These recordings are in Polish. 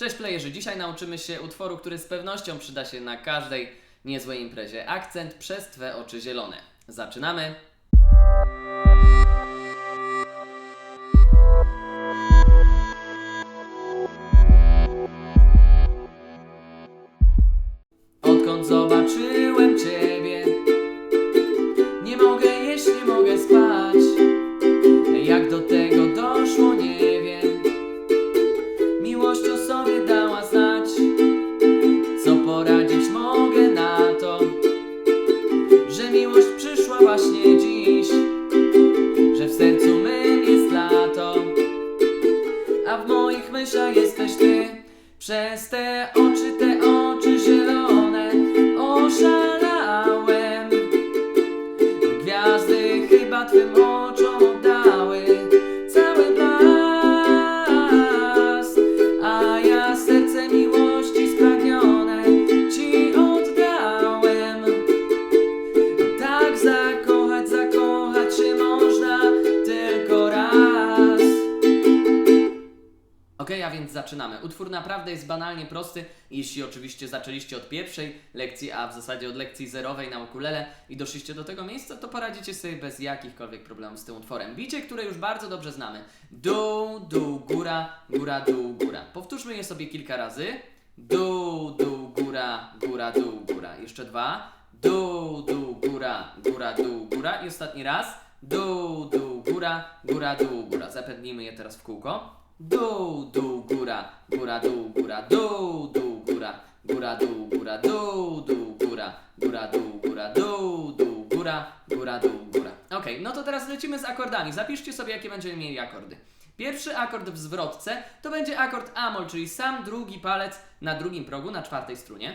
Cześć playerzy, dzisiaj nauczymy się utworu, który z pewnością przyda się na każdej niezłej imprezie. Akcent przez Twe oczy zielone. Zaczynamy! Zaczynamy. Utwór naprawdę jest banalnie prosty, jeśli oczywiście zaczęliście od pierwszej lekcji, a w zasadzie od lekcji zerowej na ukulele i doszliście do tego miejsca, to poradzicie sobie bez jakichkolwiek problemów z tym utworem. Bicie, które już bardzo dobrze znamy. Dół, dół, góra, góra, dół, góra. Powtórzmy je sobie kilka razy. Dół, dół, góra, góra, dół, góra. Jeszcze dwa. Dół, dół, góra, góra, dół, góra. I ostatni raz. Dół, dół, góra, góra, dół, góra. Zapędnijmy je teraz w kółko. Dół, dół, góra, góra, dół, góra, dół, dół, góra, góra, dół, góra, dół, dół, góra, góra, dół, góra, dół, dół, góra, góra, dół, góra. Okej, no to teraz lecimy z akordami. Zapiszcie sobie, jakie będziemy mieli akordy. Pierwszy akord w zwrotce to będzie akord amol, czyli sam drugi palec na drugim progu na czwartej strunie.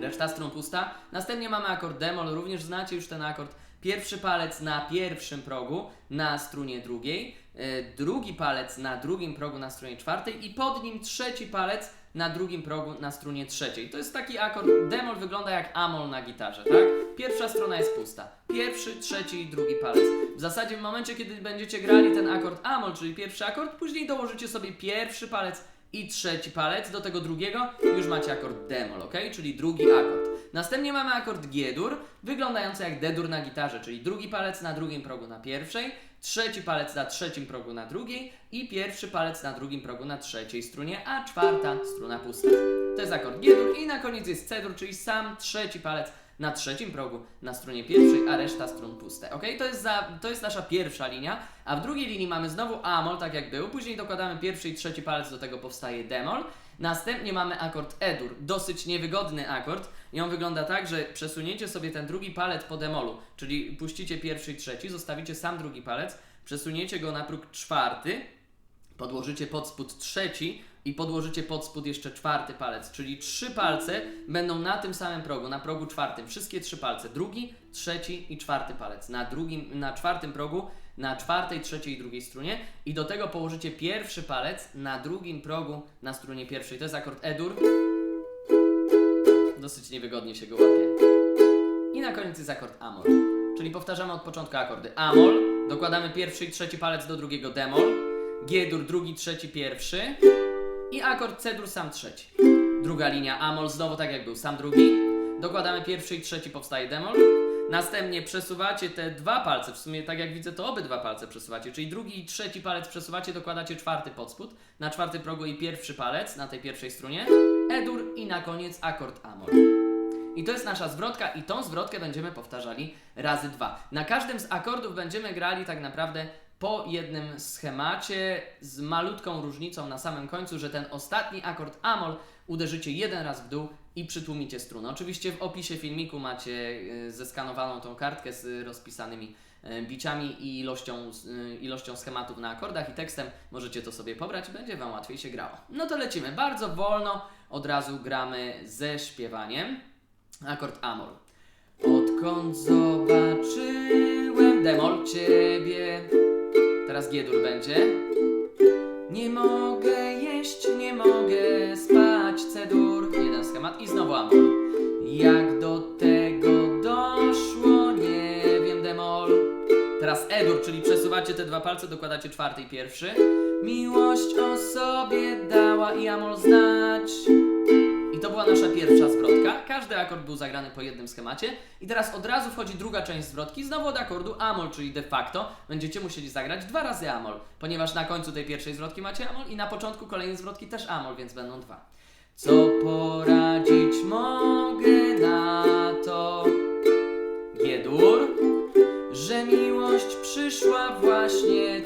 Reszta strun pusta. Następnie mamy akord demol, również znacie już ten akord. Pierwszy palec na pierwszym progu na strunie drugiej, e, drugi palec na drugim progu na strunie czwartej i pod nim trzeci palec na drugim progu na strunie trzeciej. To jest taki akord, demol wygląda jak amol na gitarze, tak? Pierwsza strona jest pusta. Pierwszy, trzeci i drugi palec. W zasadzie w momencie, kiedy będziecie grali ten akord amol, czyli pierwszy akord, później dołożycie sobie pierwszy palec i trzeci palec do tego drugiego już macie akord demol, ok? Czyli drugi akord. Następnie mamy akord G-dur, wyglądający jak D-dur na gitarze, czyli drugi palec na drugim progu na pierwszej, trzeci palec na trzecim progu na drugiej i pierwszy palec na drugim progu na trzeciej strunie, a czwarta struna pusta. To jest akord G-dur i na koniec jest C-dur, czyli sam trzeci palec na trzecim progu na strunie pierwszej, a reszta strun puste. Ok? To jest, za, to jest nasza pierwsza linia, a w drugiej linii mamy znowu amol, tak jak był, później dokładamy pierwszy i trzeci palec, do tego powstaje demol. Następnie mamy akord E-dur, dosyć niewygodny akord i on wygląda tak, że przesuniecie sobie ten drugi palec po demolu, czyli puścicie pierwszy i trzeci, zostawicie sam drugi palec, przesuniecie go na próg czwarty, podłożycie pod spód trzeci i podłożycie pod spód jeszcze czwarty palec, czyli trzy palce będą na tym samym progu, na progu czwartym. Wszystkie trzy palce. Drugi, trzeci i czwarty palec. Na drugim, na czwartym progu, na czwartej, trzeciej i drugiej strunie. I do tego położycie pierwszy palec na drugim progu na strunie pierwszej. To jest akord E-dur. Dosyć niewygodnie się go łapie. I na koniec jest akord Amol. Czyli powtarzamy od początku akordy. Amol, dokładamy pierwszy i trzeci palec do drugiego demol. G-dur drugi, trzeci, pierwszy. I akord C-dur sam trzeci. Druga linia Amol znowu tak jak był, sam drugi. Dokładamy pierwszy i trzeci, powstaje demol. Następnie przesuwacie te dwa palce, w sumie tak jak widzę to obydwa palce przesuwacie, czyli drugi i trzeci palec przesuwacie, dokładacie czwarty pod spód, na czwarty progu i pierwszy palec na tej pierwszej strunie, E-dur i na koniec akord Amol. I to jest nasza zwrotka i tą zwrotkę będziemy powtarzali razy dwa. Na każdym z akordów będziemy grali tak naprawdę po jednym schemacie z malutką różnicą na samym końcu, że ten ostatni akord Amol uderzycie jeden raz w dół i przytłumicie strunę. Oczywiście w opisie filmiku macie y, zeskanowaną tą kartkę z rozpisanymi y, biciami i ilością, y, ilością schematów na akordach i tekstem. Możecie to sobie pobrać, będzie Wam łatwiej się grało. No to lecimy. Bardzo wolno od razu gramy ze śpiewaniem. Akord Amol. Odkąd zobaczyłem demol Ciebie Teraz G-dur będzie. Nie mogę jeść, nie mogę spać, C-dur. Jeden schemat i znowu amol. Jak do tego doszło, nie wiem, demol. Teraz E-dur, czyli przesuwacie te dwa palce, dokładacie czwarty i pierwszy. miłość o sobie dała i amol znać. Nasza pierwsza zwrotka. Każdy akord był zagrany po jednym schemacie. I teraz od razu wchodzi druga część zwrotki, znowu od akordu amol, czyli de facto będziecie musieli zagrać dwa razy amol, ponieważ na końcu tej pierwszej zwrotki macie amol i na początku kolejnej zwrotki też amol, więc będą dwa. Co poradzić mogę na to? G-dur, że miłość przyszła właśnie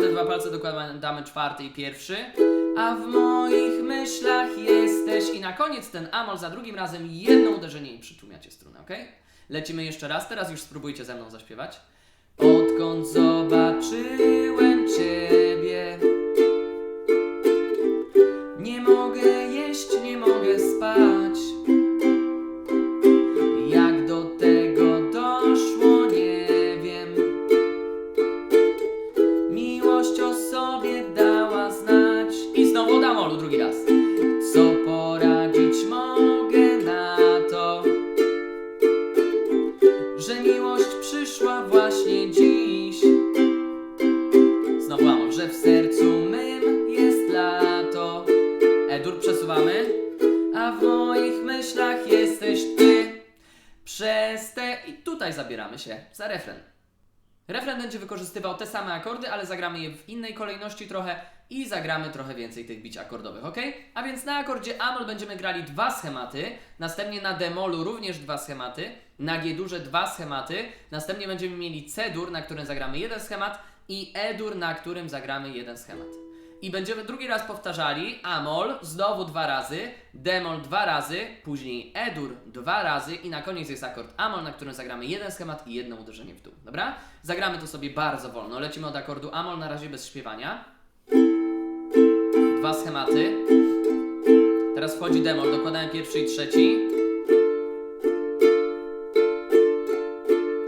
te dwa palce, dokładamy czwarty i pierwszy. A w moich myślach jesteś. I na koniec ten amol za drugim razem jedno uderzenie i przytłumiacie strunę, ok? Lecimy jeszcze raz, teraz już spróbujcie ze mną zaśpiewać. Odkąd zobaczyłem Ciebie, zabieramy się za refren. Refren będzie wykorzystywał te same akordy, ale zagramy je w innej kolejności trochę i zagramy trochę więcej tych bić akordowych, ok? A więc na akordzie Amol będziemy grali dwa schematy, następnie na Demolu również dwa schematy, na G-durze dwa schematy, następnie będziemy mieli C-dur, na którym zagramy jeden schemat i E-dur, na którym zagramy jeden schemat. I będziemy drugi raz powtarzali Amol znowu dwa razy, Demol dwa razy, później E-dur dwa razy i na koniec jest akord Amol, na którym zagramy jeden schemat i jedno uderzenie w dół. Dobra? Zagramy to sobie bardzo wolno. Lecimy od akordu Amol na razie bez śpiewania. Dwa schematy. Teraz wchodzi Demol, dokładamy pierwszy i trzeci.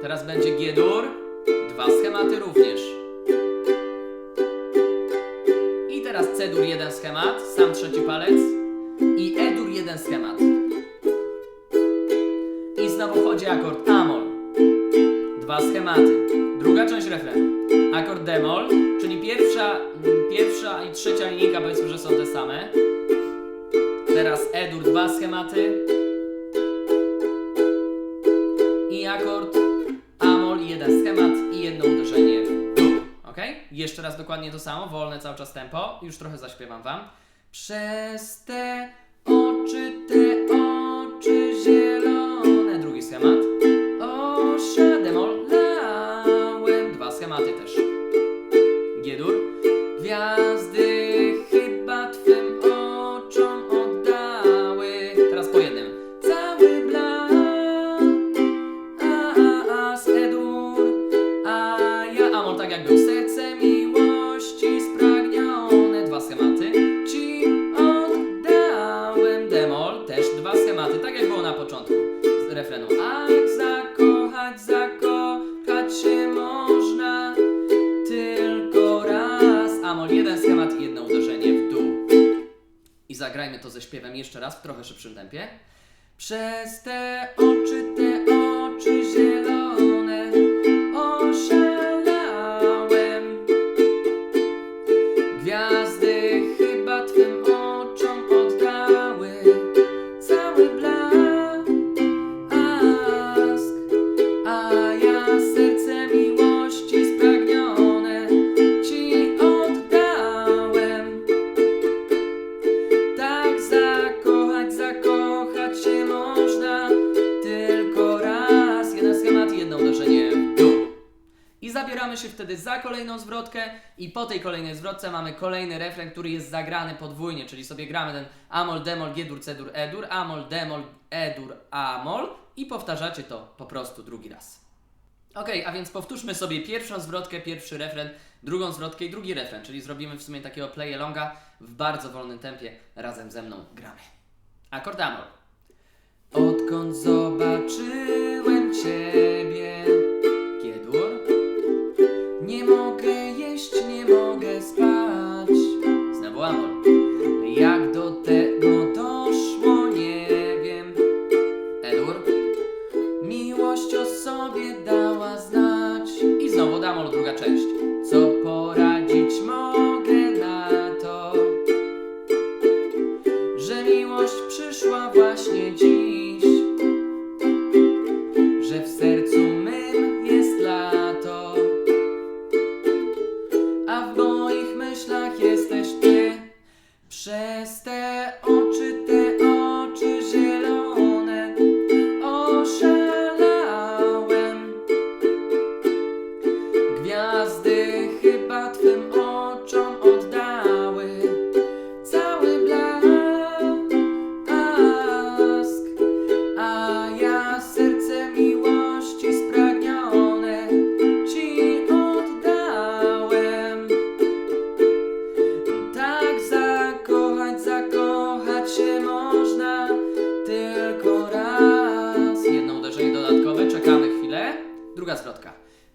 Teraz będzie G-dur. Dwa schematy również. C-dur jeden schemat, sam trzeci palec. I E-dur jeden schemat. I znowu wchodzi akord Amol. Dwa schematy. Druga część refrenu. Akord Demol, czyli pierwsza, pierwsza i trzecia linijka powiedzmy, że są te same. Teraz E-dur dwa schematy. Jeszcze raz dokładnie to samo, wolne cały czas tempo. Już trochę zaśpiewam Wam. Przez te oczy, te Dwa schematy. Ci oddałem Demol też dwa schematy Tak jak było na początku z refrenu. A zakochać, zakochać się można Tylko raz. Amol jeden schemat i jedno uderzenie w dół. I zagrajmy to ze śpiewem jeszcze raz w trochę szybszym tempie. Przez te oczy, te oczy zielone Się wtedy za kolejną zwrotkę i po tej kolejnej zwrotce mamy kolejny refren, który jest zagrany podwójnie, czyli sobie gramy ten amol, demol, g-dur, c-dur, amol, demol, e-dur, amol i powtarzacie to po prostu drugi raz. Ok, a więc powtórzmy sobie pierwszą zwrotkę, pierwszy refren, drugą zwrotkę i drugi refren, czyli zrobimy w sumie takiego play-alonga w bardzo wolnym tempie. Razem ze mną gramy. Akord Amol. Odkąd zobaczyłem Ciebie, Ramol, druga część. Co pora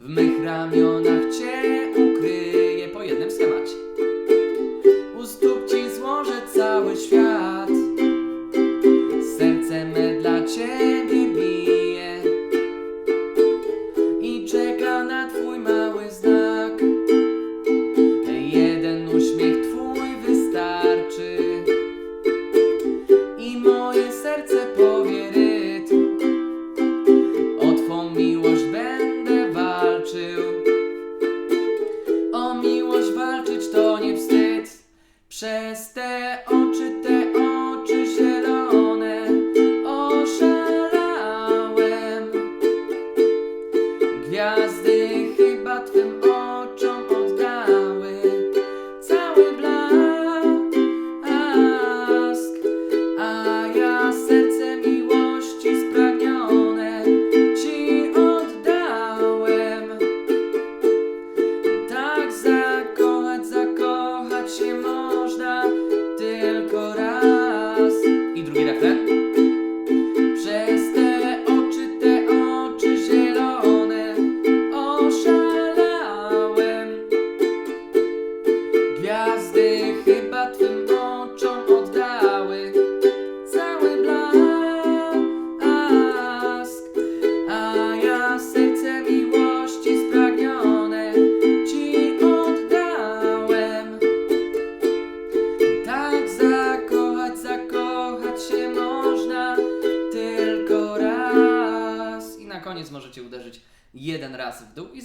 w mych ramionach.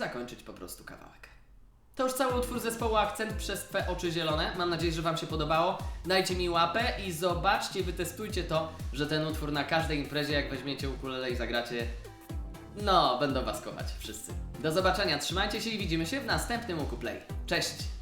zakończyć po prostu kawałek. To już cały utwór zespołu Akcent przez Twe oczy zielone. Mam nadzieję, że Wam się podobało. Dajcie mi łapę i zobaczcie, wytestujcie to, że ten utwór na każdej imprezie, jak weźmiecie ukulele i zagracie, no, będą Was kochać wszyscy. Do zobaczenia, trzymajcie się i widzimy się w następnym Uku Play. Cześć!